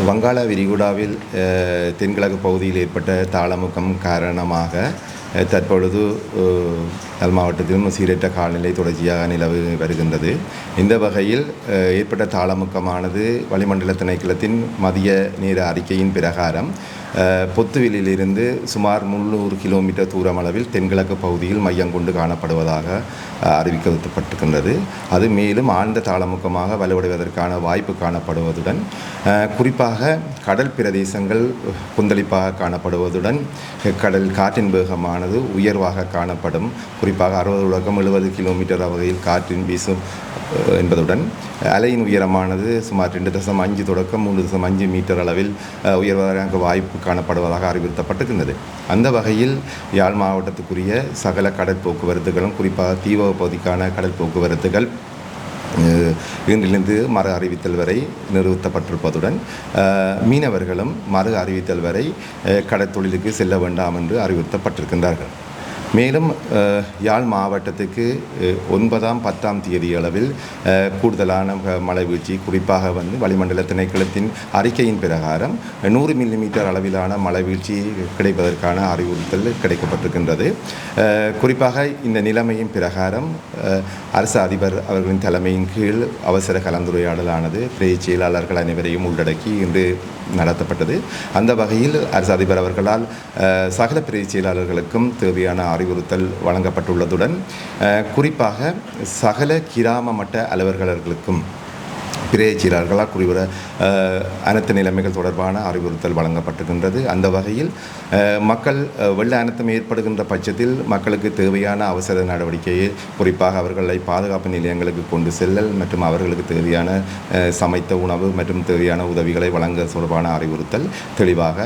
வங்காள விரிகுடாவில் தென்கிழக்கு பகுதியில் ஏற்பட்ட தாளமுக்கம் காரணமாக தற்பொழுது அஹ், மாவட்டத்திலும் சீரற்ற காலநிலை தொடர்ச்சியாக நிலவு வருகின்றது. இந்த வகையில் ஏற்பட்ட தாளமுக்கமானது வளிமண்டல திணைக்களத்தின் மதிய நேர அறிக்கையின் பிரகாரம் பொத்துவிலிருந்து சுமார் முந்நூறு கிலோமீட்டர் தூரம் அளவில் தென்கிழக்கு பகுதியில் மையம் கொண்டு காணப்படுவதாக அறிவிக்கப்பட்டிருக்கின்றது. அது மேலும் ஆழ்ந்த தாளமுக்கமாக வலுவடைவதற்கான வாய்ப்பு காணப்படுவதுடன் குறிப்பாக கடல் பிரதேசங்கள் கொந்தளிப்பாக காணப்படுவதுடன் கடல் காற்றின் காற்றானது உயர்வாக காணப்படும். குறிப்பாக அறுபது தொடக்கம் எழுபது கிலோமீட்டர் வகையில் காற்றின் வீசும் என்பதுடன் அலையின் உயரமானது சுமார் ரெண்டு தசம் அஞ்சு தொடக்கம் மூன்று தசம் அஞ்சு மீட்டர் அளவில் உயர்வதற்கு வாய்ப்பு காணப்படுவதாக அறிவுறுத்தப்பட்டிருக்கின்றது. அந்த வகையில் யாழ் மாவட்டத்துக்குரிய சகல கடல் போக்குவரத்துகளும் குறிப்பாக தீவ பகுதிக்கான கடல் போக்குவரத்துகள் இன்றிலிருந்து மறு அறிவித்தல் வரை நிறுத்தப்பட்டிருப்பதுடன் மீனவர்களும் மறு அறிவித்தல் வரை கடற்தொழிலுக்கு செல்ல வேண்டாம் என்று அறிவுறுத்தப்பட்டிருக்கின்றார்கள். மேலும் யாழ் மாவட்டத்துக்கு ஒன்பதாம் பத்தாம் தேதி அளவில் கூடுதலான மழை வீழ்ச்சி குறிப்பாக வந்து வளிமண்டல திணைக்களத்தின் அறிக்கையின் பிரகாரம் நூறு மில்லிமீட்டர் அளவிலான மழை வீழ்ச்சி கிடைப்பதற்கான அறிவுறுத்தல் கிடைக்கப்பட்டிருக்கின்றது. குறிப்பாக இந்த நிலைமையின் பிரகாரம் அரசு அதிபர் அவர்களின் தலைமையின் கீழ் அவசர கலந்துரையாடலானது பிரதி செயலாளர்கள் அனைவரையும் உள்ளடக்கி இன்று நடத்தப்பட்டது. அந்த வகையில் அரசு அதிபர் அவர்களால் சகல பிரதி செயலாளர்களுக்கும் தேவையான அறிவுறுத்தல் வழங்கப்பட்டுள்ளதுடன் குறிப்பாக சகல கிராம மட்ட அலுவலர்களுக்கும் பிரேச்சிலார்களால் குறிப்பிட அஹ், அனைத்து நிலைமைகள் தொடர்பான அறிவுறுத்தல் வழங்கப்பட்டிருக்கின்றது. அந்த வகையில் மக்கள் வெள்ள அனர்த்தம் ஏற்படுகின்ற பட்சத்தில் மக்களுக்கு தேவையான அவசர நடவடிக்கையை குறிப்பாக அவர்களை பாதுகாப்பு நிலையங்களுக்கு கொண்டு செல்லல் மற்றும் அவர்களுக்கு தேவையான சமைத்த உணவு மற்றும் தேவையான உதவிகளை வழங்க தொடர்பான அறிவுறுத்தல் தெளிவாக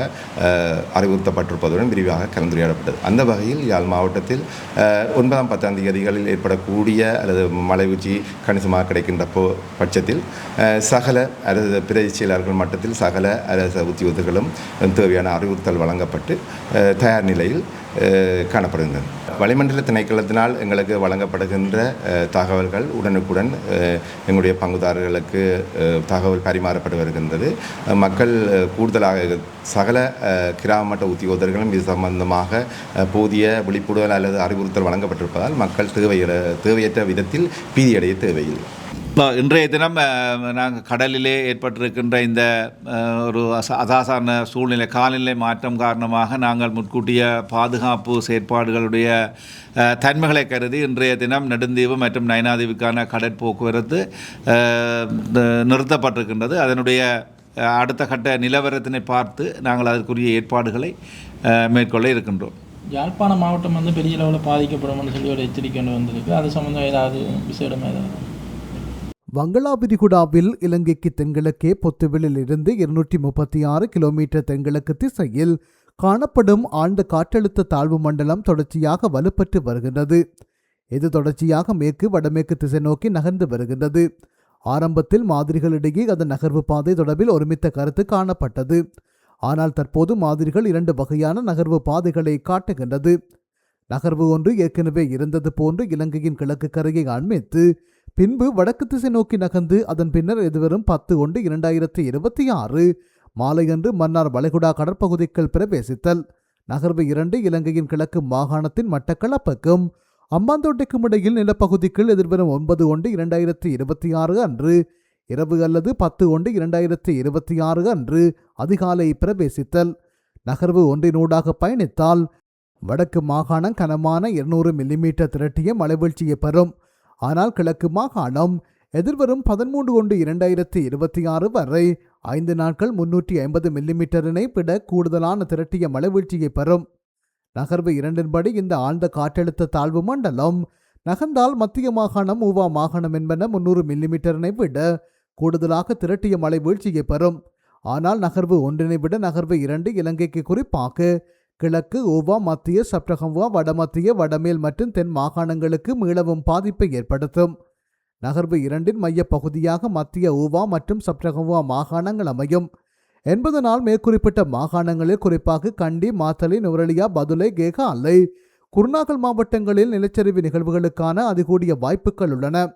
அறிவுறுத்தப்பட்டிருப்பதுடன் விரிவாக கலந்துரையாடப்பட்டது. அந்த வகையில் யாழ் மாவட்டத்தில் ஒன்பதாம் பத்தாம் தேதிகளில் ஏற்படக்கூடிய அல்லது மழை உச்சி கணிசமாக கிடைக்கின்ற போ பட்சத்தில் சகல அரசு பிரதி செயலாளர்கள் மட்டத்தில் சகல அரசு உத்தியோகர்களும் தேவையான அறிவுறுத்தல் வழங்கப்பட்டு தயார் நிலையில் காணப்படுகின்றன. வளிமண்டல திணைக்களத்தினால் எங்களுக்கு வழங்கப்படுகின்ற தகவல்கள் உடனுக்குடன் எங்களுடைய பங்குதாரர்களுக்கு தகவல் பரிமாறப்பட்டு வருகின்றது. மக்கள் கூடுதலாக சகல கிராம மட்ட உத்தியோகர்களும் இது சம்பந்தமாக போதிய விழிப்புணர்வு அல்லது அறிவுறுத்தல் வழங்கப்பட்டிருப்பதால் மக்கள் தேவையிட தேவையற்ற விதத்தில் பீதியடைய தேவையில்லை. இப்போ இன்றைய தினம் நாங்கள் கடலிலே ஏற்பட்டிருக்கின்ற இந்த ஒரு அசாதாரண சூழ்நிலை காலநிலை மாற்றம் காரணமாக நாங்கள் முன்கூட்டிய பாதுகாப்பு செயற்பாடுகளுடைய தன்மைகளை கருதி இன்றைய தினம் நெடுந்தீவு மற்றும் நயனாதீவுக்கான கடற்போக்குவரத்து நிறுத்தப்பட்டிருக்கின்றது. அதனுடைய அடுத்த கட்ட நிலவரத்தினை பார்த்து நாங்கள் அதற்குரிய ஏற்பாடுகளை மேற்கொள்ள இருக்கின்றோம். யாழ்ப்பாண மாவட்டம் வந்து பெரிய அளவில் பாதிக்கப்படும்னு சொல்லி ஒரு எச்சரிக்கை வந்திருக்கு. அது சம்மந்தம் ஏதாவது விசேடம் ஏதாவது? வங்களா விரிகுடாவில் இலங்கைக்கு தென்கிழக்கே பொத்துவிலில் இருந்து இருநூற்றி முப்பத்தி ஆறு கிலோமீட்டர் தென்கிழக்கு திசையில் காணப்படும் ஆழ்ந்த காற்றழுத்த தாழ்வு மண்டலம் தொடர்ச்சியாக வலுப்பெற்று வருகின்றது. இது தொடர்ச்சியாக மேற்கு வடமேற்கு திசை நோக்கி நகர்ந்து வருகின்றது. ஆரம்பத்தில் மாதிரிகளிடையே அதன் நகர்வு பாதை தொடர்பில் ஒருமித்த கருத்து காணப்பட்டது. ஆனால் தற்போது மாதிரிகள் இரண்டு வகையான நகர்வு பாதைகளை காட்டுகின்றது. நகர்வு ஒன்று ஏற்கனவே இருந்தது போன்று இலங்கையின் கிழக்கு கரையை அண்மித்து பின்பு வடக்கு திசை நோக்கி நகர்ந்து அதன் பின்னர் எதிர்வரும் பத்து ஒன்று இரண்டாயிரத்தி இருபத்தி ஆறு. மாலையன்று மன்னார் வளைகுடா கடற்பகுதிக்குள் பிரவேசித்தல். நகர்வு இரண்டு இலங்கையின் கிழக்கு மாகாணத்தின் மட்டக்களப்புக்கும் அம்பாந்தோட்டைக்கும் இடையில் நிலப்பகுதிக்குள் எதிர்வரும் ஒன்பது ஒன்று இரண்டாயிரத்தி இருபத்தி ஆறு அன்று இரவு அல்லது பத்து ஒன்று இரண்டாயிரத்தி இருபத்தி ஆறு அன்று அதிகாலை பிரவேசித்தல். நகர்வு ஒன்றினூடாக பயணித்தால் வடக்கு மாகாணம் கனமான இருநூறு மில்லிமீட்டர் திரட்டிய மலைவீழ்ச்சியை பெறும். ஆனால் கிழக்கு மாகாணம் எதிர்வரும் பதிமூன்று ஒன்று இரண்டாயிரத்தி இருபத்தி ஆறு வரை ஐந்து நாட்கள் முன்னூற்றி ஐம்பது மில்லிமீட்டரினை விட கூடுதலான திரட்டிய மழைவீழ்ச்சியை பெறும். நகர்வு இரண்டின்படி இந்த ஆழ்ந்த காற்றழுத்த தாழ்வு மண்டலம் நகர்ந்தால் மத்திய மாகாணம் ஊவா மாகாணம் என்பன முன்னூறு மில்லிமீட்டரினை விட கூடுதலாக திரட்டிய மழை வீழ்ச்சியை பெறும். ஆனால் நகர்வு ஒன்றினை விட நகர்வு இரண்டு இலங்கைக்கு குறிப்பாக கிழக்கு ஓவா மத்திய சப்ரகம்வா வடமத்திய வடமேல் மற்றும் தென் மாகாணங்களுக்கு மீளவும் பாதிப்பை ஏற்படுத்தும். நகர்வு இரண்டின் மையப்பகுதியாக மத்திய ஊவா மற்றும் சப்ரகம்வா மாகாணங்கள் அமையும். என்பதனால் மேற்குறிப்பிட்ட மாகாணங்களில் குறிப்பாக கண்டி மாத்தளை பதுலை கேகா அல்லை குருநாகல் மாவட்டங்களில் நிலச்சரிவு நிகழ்வுகளுக்கான அதிகூடிய வாய்ப்புகள் உள்ளன.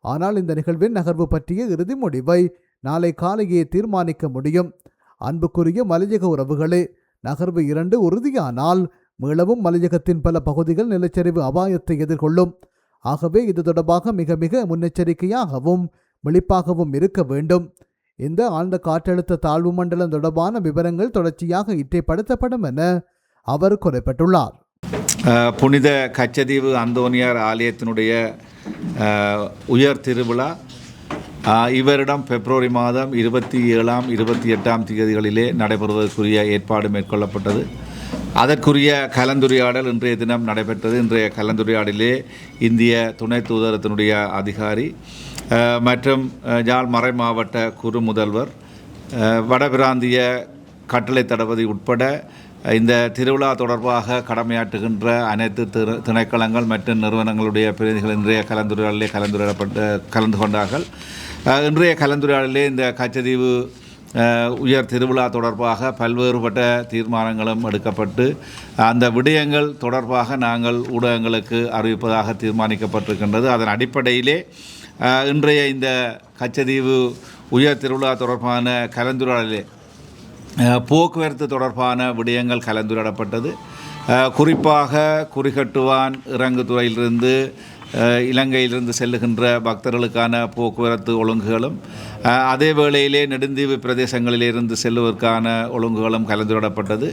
ஆனால் இந்த நிகழ்வின் நகர்வு பற்றிய இறுதி முடிவை நாளை காலையே தீர்மானிக்க முடியும். அன்புக்குரிய மலையக உறவுகளே நகர்வு இரண்டு உறுதியானால் மீளவும் மலையகத்தின் பல பகுதிகள் நிலச்சரிவு அபாயத்தை எதிர்கொள்ளும். ஆகவே இது தொடர்பாக மிக மிக முன்னெச்சரிக்கையாகவும் விழிப்பாகவும் இருக்க வேண்டும். இந்த ஆழ்ந்த காற்றழுத்த தாழ்வு மண்டலம் தொடர்பான விவரங்கள் தொடர்ச்சியாக இற்றைப்படுத்தப்படும் என அவர் குறிப்பிட்டுள்ளார். புனித கச்சதீவு அந்தோனியார் ஆலயத்தினுடைய உயர் திருவிழா இவரிடம் பிப்ரவரி மாதம் இருபத்தி ஏழாம் இருபத்தி எட்டாம் தேதிகளிலே நடைபெறுவதற்குரிய ஏற்பாடு மேற்கொள்ளப்பட்டது. அதற்குரிய கலந்துரையாடல் இன்றைய தினம் நடைபெற்றது. இன்றைய கலந்துரையாடலே இந்திய துணை தூதரத்தினுடைய அதிகாரி மற்றும் ஜாழ் மறை மாவட்ட குறு முதல்வர் வடபிராந்திய கட்டளை தளபதி உட்பட இந்த திருவிழா தொடர்பாக கடமையாற்றுகின்ற அனைத்து திரு திணைக்களங்கள் மற்றும் நிறுவனங்களுடைய பிரதிநிதிகள் இன்றைய கலந்துரையாடலே கலந்துரையாடப்பட்டு கலந்து கொண்டார்கள். இன்றைய கலந்துரையாடலே இந்த கச்சதீவு உயர் திருவிழா தொடர்பாக பல்வேறுபட்ட தீர்மானங்களும் எடுக்கப்பட்டு அந்த விடயங்கள் தொடர்பாக நாங்கள் ஊடகங்களுக்கு அறிவிப்பதாக தீர்மானிக்கப்பட்டிருக்கின்றது. அதன் அடிப்படையிலே இன்றைய இந்த கச்சதீவு உயர் திருவிழா தொடர்பான கலந்துரையாடலே போக்குவரத்து தொடர்பான விடயங்கள் கலந்துரையாடப்பட்டது. குறிப்பாக குறிகட்டுவான் இறங்குதுறையிலிருந்து துறையிலிருந்து இலங்கையிலிருந்து செல்லுகின்ற பக்தர்களுக்கான போக்குவரத்து ஒழுங்குகளும் அதே வேளையிலே நெடுந்தீவு பிரதேசங்களிலிருந்து செல்வதற்கான ஒழுங்குகளும் கலந்துவிடப்பட்டது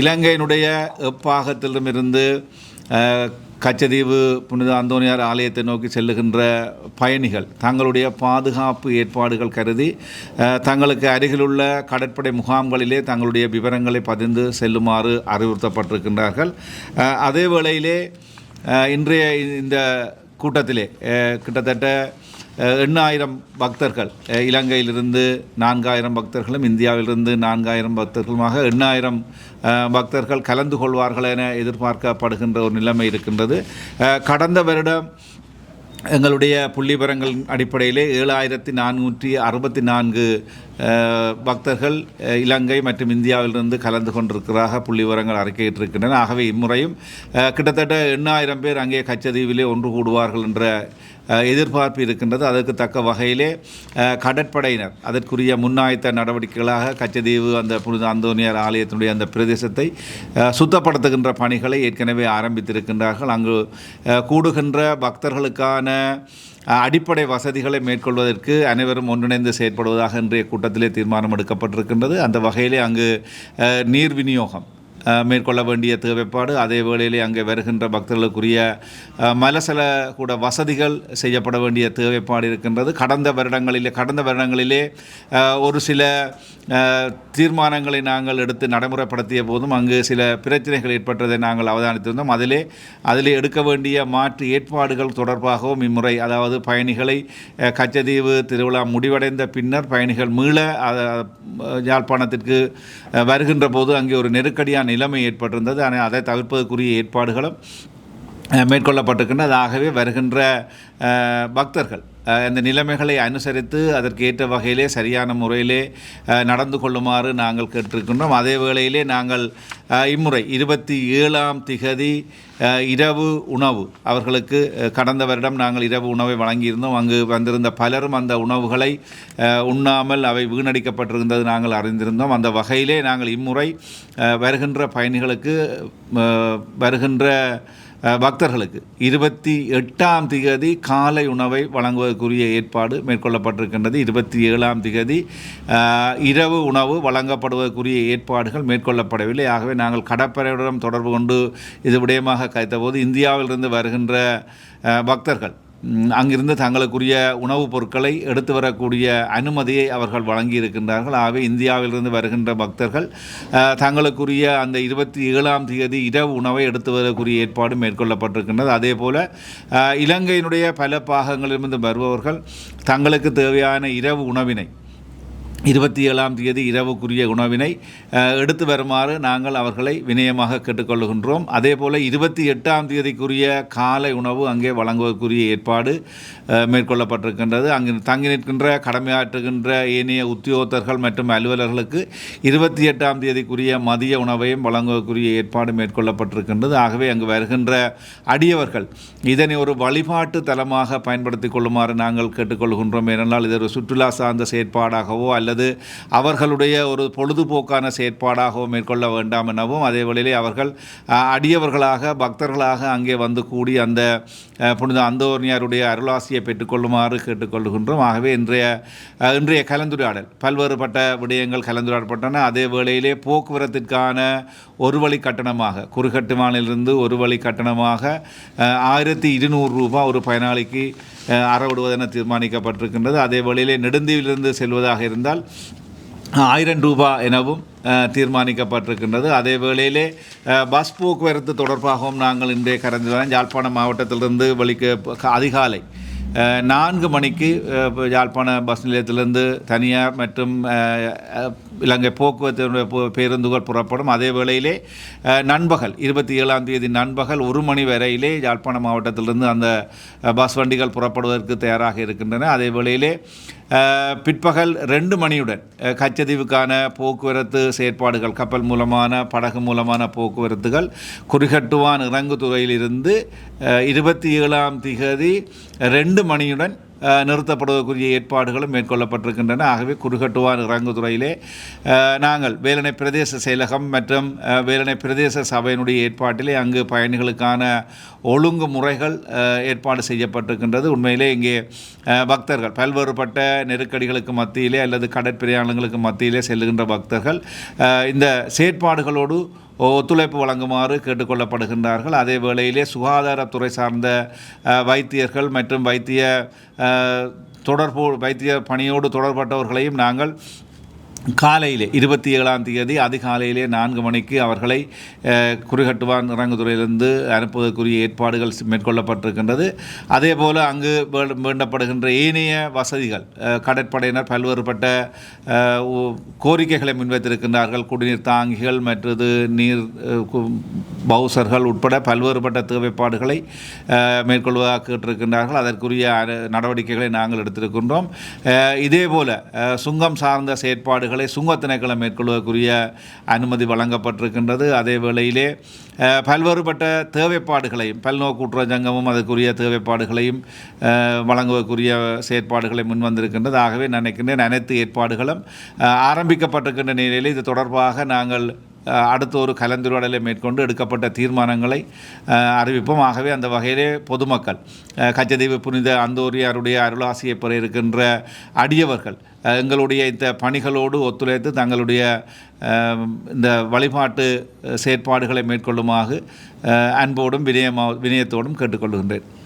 இலங்கையினுடைய எப்பாகத்திலுமிருந்து கச்சதீவு புனித அந்தோனியார் ஆலயத்தை நோக்கி செல்லுகின்ற பயணிகள் தங்களுடைய பாதுகாப்பு ஏற்பாடுகள் கருதி தங்களுக்கு அருகிலுள்ள கடற்படை முகாம்களிலே தங்களுடைய விவரங்களை பதிந்து செல்லுமாறு அறிவுறுத்தப்பட்டிருக்கின்றார்கள். அதே வேளையிலே இன்றைய இந்த கூட்டத்திலே கிட்டத்தட்ட எண்ணாயிரம் பக்தர்கள் இலங்கையிலிருந்து நான்காயிரம் பக்தர்களும் இந்தியாவிலிருந்து நான்காயிரம் பக்தர்களுமாக எண்ணாயிரம் பக்தர்கள் கலந்து கொள்வார்கள் என எதிர்பார்க்கப்படுகின்ற ஒரு நிலைமை இருக்கின்றது. கடந்த வருடம் எங்களுடைய புள்ளிவிவரங்களின் அடிப்படையிலே ஏழாயிரத்தி நானூற்றி அறுபத்தி நான்கு பக்தர்கள் இலங்கை மற்றும் இந்தியாவிலிருந்து கலந்து கொண்டிருக்கிறதாக புள்ளிவிவரங்கள் அறிக்கையிட்டிருக்கின்றன. ஆகவே இம்முறையும் கிட்டத்தட்ட எண்ணாயிரம் பேர் அங்கே கச்சதீவிலே ஒன்று கூடுவார்கள் என்ற எதிர்பார்ப்பு இருக்கின்றது. அதற்கு தக்க வகையிலே கடற்படையினர் அதற்குரிய முன்னாயத்த நடவடிக்கைகளாக கச்சதீவு அந்த புனித அந்தோனியார் ஆலயத்தினுடைய அந்த பிரதேசத்தை சுத்தப்படுத்துகின்ற பணிகளை ஏற்கனவே ஆரம்பித்திருக்கின்றார்கள். அங்கு கூடுகின்ற பக்தர்களுக்கான அடிப்படை வசதிகளை மேற்கொள்வதற்கு அனைவரும் ஒன்றிணைந்து செயற்படுவதாக இன்றைய கூட்டத்திலே தீர்மானம் எடுக்கப்பட்டிருக்கின்றது. அந்த வகையிலே அங்கு நீர் விநியோகம் மேற்கொள்ள வேண்டிய தேவைப்பாடு. அதே வேளையிலே அங்கே வருகின்ற பக்தர்களுக்குரிய மலசல கூட வசதிகள் செய்யப்பட வேண்டிய தேவைப்பாடு இருக்கின்றது. கடந்த வருடங்களிலே கடந்த வருடங்களிலே ஒரு சில தீர்மானங்களை நாங்கள் எடுத்து நடைமுறைப்படுத்திய போதும் அங்கு சில பிரச்சனைகள் ஏற்பட்டதை நாங்கள் அவதானித்திருந்தோம். அதிலே அதிலே எடுக்க வேண்டிய மாற்று ஏற்பாடுகள் தொடர்பாகவும் இம்முறை அதாவது பயணிகளை கச்சதீவு திருவிழா முடிவடைந்த பின்னர் பயணிகள் மீள யாழ்ப்பாணத்திற்கு வருகின்ற போது அங்கே ஒரு நெருக்கடியான நிலைமை ஏற்பட்டிருந்தது. ஆனால் அதை தவிர்ப்பதற்குரிய ஏற்பாடுகளும் அஹ், மேற்கொள்ளப்பட்டிருக்கின்றது ஆகவே வருகின்ற பக்தர்கள் இந்த நிலைமைகளை அனுசரித்து அதற்கு ஏற்ற வகையிலே சரியான முறையிலே நடந்து கொள்ளுமாறு நாங்கள் கேட்டிருக்கின்றோம். அதே வேளையிலே நாங்கள் இம்முறை இருபத்தி ஏழாம் திகதி இரவு உணவு. அவர்களுக்கு கடந்த வருடம் நாங்கள் இரவு உணவை வழங்கியிருந்தோம். அங்கு வந்திருந்த பலரும் அந்த உணவுகளை உண்ணாமல் அவை வீணடிக்கப்பட்டிருந்தது நாங்கள் அறிந்திருந்தோம். அந்த வகையிலே நாங்கள் இம்முறை வருகின்ற பயணிகளுக்கு வருகின்ற பக்தர்களுக்கு. இருபத்தி எட்டாம் திகதி காலை உணவை வழங்குவதற்குரிய ஏற்பாடு மேற்கொள்ளப்பட்டிருக்கின்றது. இருபத்தி ஏழாம் திகதி இரவு உணவு வழங்கப்படுவதற்குரிய ஏற்பாடுகள் மேற்கொள்ளப்படவில்லை. ஆகவே நாங்கள் கடற்படையுடன் தொடர்பு கொண்டு இது விடயமாக கைத்தபோது இந்தியாவிலிருந்து வருகின்ற பக்தர்கள் அங்கிருந்து தங்களுக்குரிய உணவுப் பொருட்களை எடுத்து வரக்கூடிய அனுமதியை அவர்கள் வழங்கியிருக்கின்றார்கள். ஆகவே இந்தியாவிலிருந்து வருகின்ற பக்தர்கள் தங்களுக்குரிய அந்த இருபத்தி ஏழாம் தேதி இரவு உணவை எடுத்து வரக்கூடிய ஏற்பாடு மேற்கொள்ளப்பட்டிருக்கின்றது. அதே போல் இலங்கையினுடைய பல பாகங்களிலிருந்து வருபவர்கள் தங்களுக்கு தேவையான இரவு உணவினை இருபத்தி ஏழாம் தேதி இரவுக்குரிய உணவினை எடுத்து வருமாறு நாங்கள் அவர்களை வினயமாக கேட்டுக்கொள்கின்றோம் அதே போல் இருபத்தி எட்டாம் தேதிக்குரிய காலை உணவு அங்கே வழங்குவதற்குரிய ஏற்பாடு மேற்கொள்ளப்பட்டிருக்கின்றது. அங்கு தங்கி நிற்கின்ற கடமையாற்றுகின்ற ஏனைய உத்தியோகத்தர்கள் மற்றும் அலுவலர்களுக்கு இருபத்தி எட்டாம் தேதிக்குரிய மதிய உணவையும் வழங்குவதற்குரிய ஏற்பாடு மேற்கொள்ளப்பட்டிருக்கின்றது. ஆகவே அங்கு வருகின்ற அடியவர்கள் இதனை ஒரு வழிபாட்டு தலமாக பயன்படுத்தி கொள்ளுமாறு நாங்கள் கேட்டுக்கொள்கின்றோம். ஏனென்றால் இது ஒரு சுற்றுலா சார்ந்த செயற்பாடாகவோ அல்லது அல்லது அவர்களுடைய ஒரு பொழுதுபோக்கான செயற்பாடாகவும் மேற்கொள்ள வேண்டாம் எனவும் அதே வேளையிலே அவர்கள் அடியவர்களாக பக்தர்களாக அங்கே வந்து கூடி அந்த புனித அந்தோர்னியாருடைய அருளாசியை பெற்றுக்கொள்ளுமாறு கேட்டுக்கொள்கின்றோம். ஆகவே இன்றைய இன்றைய கலந்துரையாடல் பல்வேறுபட்ட விடயங்கள் கலந்துரையாடப்பட்டன. அதே வேளையிலே போக்குவரத்திற்கான ஒரு வழி கட்டணமாக குறுகட்டுமானிலிருந்து ஒரு வழி கட்டணமாக ஆயிரத்தி இருநூறு ரூபாய் ஒரு பயனாளிக்கு அறவிடுவதென தீர்மானிக்கப்பட்டிருக்கின்றது. அதே வழியிலே நெடுந்தீவிலிருந்து செல்வதாக இருந்தால் ஆயிரம் ரூபாய் எனவும் தீர்மானிக்கப்பட்டிருக்கின்றது. அதே வேளையிலே பஸ் போக்குவரத்து தொடர்பாகவும் நாங்கள் இன்றைய கரைந்துதான் யாழ்ப்பாணம் மாவட்டத்திலிருந்து வலிக்க அதிகாலை நான்கு மணிக்கு யாழ்ப்பாண பஸ் நிலையத்திலிருந்து தனியார் மற்றும் இலங்கை போக்குவரத்து பேருந்துகள் புறப்படும். அதே வேளையிலே நண்பகல் இருபத்தி ஏழாம் தேதி நண்பகல் ஒரு மணி வரையிலே யாழ்ப்பாண மாவட்டத்திலிருந்து அந்த பஸ் வண்டிகள் புறப்படுவதற்கு தயாராக இருக்கின்றன. அதே வேளையிலே பிற்பகல் ரெண்டு மணியுடன் கச்சதீவுக்கான போக்குவரத்து செயற்பாடுகள் கப்பல் மூலமான படகு மூலமான போக்குவரத்துகள் குறிகட்டுவான் இறங்கு துறையிலிருந்து இருபத்தி ஏழாம் திகதி ரெண்டு மணியுடன் நிறுத்தப்படுவதற்குரிய ஏற்பாடுகளும் மேற்கொள்ளப்பட்டிருக்கின்றன. ஆகவே குறுகட்டுவான் இறங்குதுறையிலே துறையிலே நாங்கள் வேலனை பிரதேச செயலகம் மற்றும் வேலனை பிரதேச சபையினுடைய ஏற்பாட்டிலே அங்கு பயணிகளுக்கான ஒழுங்கு முறைகள் ஏற்பாடு செய்யப்பட்டிருக்கின்றது. உண்மையிலே இங்கே பக்தர்கள் பல்வேறுபட்ட நெருக்கடிகளுக்கு மத்தியிலே அல்லது கடற்பிரயாணங்களுக்கு மத்தியிலே செல்லுகின்ற பக்தர்கள் இந்த செயற்பாடுகளோடு ஒத்துழைப்பு வழங்குமாறு கேட்டுக்கொள்ளப்படுகின்றார்கள். அதே வேளையிலே சுகாதாரத்துறை சார்ந்த வைத்தியர்கள் மற்றும் வைத்திய தொடர்பு வைத்திய பணியோடு தொடர்பட்டவர்களையும் நாங்கள் காலையிலே இருபத்தி ஏழாம் தேதி அதிகாலையிலே நான்கு மணிக்கு அவர்களை அஹ், குறிகட்டுவான் இறங்குதுறையிலிருந்து அனுப்புவதற்குரிய ஏற்பாடுகள் மேற்கொள்ளப்பட்டிருக்கின்றது. அதே போல் அங்கு வேண்டப்படுகின்ற ஏனைய வசதிகள் கடற்படையினர் பல்வேறுபட்ட ஓ- கோரிக்கைகளை முன்வைத்திருக்கின்றார்கள். குடிநீர் தாங்கிகள் மற்றது நீர் கு- பவுசர்கள் உட்பட பல்வேறுபட்ட தேவைப்பாடுகளை மேற்கொள்வதாக கேட்டிருக்கின்றார்கள் அதற்குரிய நடவடிக்கைகளை நாங்கள் எடுத்திருக்கின்றோம். இதே போல் சுங்கம் சார்ந்த செயற்பாடுகள் சுங்க திணைக்களம் மேற்கொள்வதற்குரிய அனுமதி வழங்கப்பட்டிருக்கின்றது. அதே வேளையிலே பல்வேறுபட்ட தேவைப்பாடுகளையும் பல்நோக்கூட்டுற சங்கமும் அதற்குரிய தேவைப்பாடுகளையும் வழங்குவதற்குரிய செயற்பாடுகளை முன்வந்திருக்கின்றது. ஆகவே நினைக்கின்றேன் அனைத்து ஏற்பாடுகளும் ஆரம்பிக்கப்பட்டிருக்கின்ற நிலையில் இது தொடர்பாக நாங்கள் அடுத்த ஒரு கலந்துரையாடலை மேற்கொண்டு எடுக்கப்பட்ட தீர்மானங்களை அறிவிப்போம். ஆகவே அந்த வகையிலே பொதுமக்கள் அஹ், கச்சதீவு புனித அந்தோரியாருடைய அருளாசியை பெற இருக்கின்ற அடியவர்கள் எங்களுடைய இந்த பணிகளோடு ஒத்துழைத்து தங்களுடைய இந்த வழிபாட்டு செயற்பாடுகளை மேற்கொள்ளுமாறு அன்போடும் வினயமா வினயத்தோடும் கேட்டுக்கொள்கின்றேன்.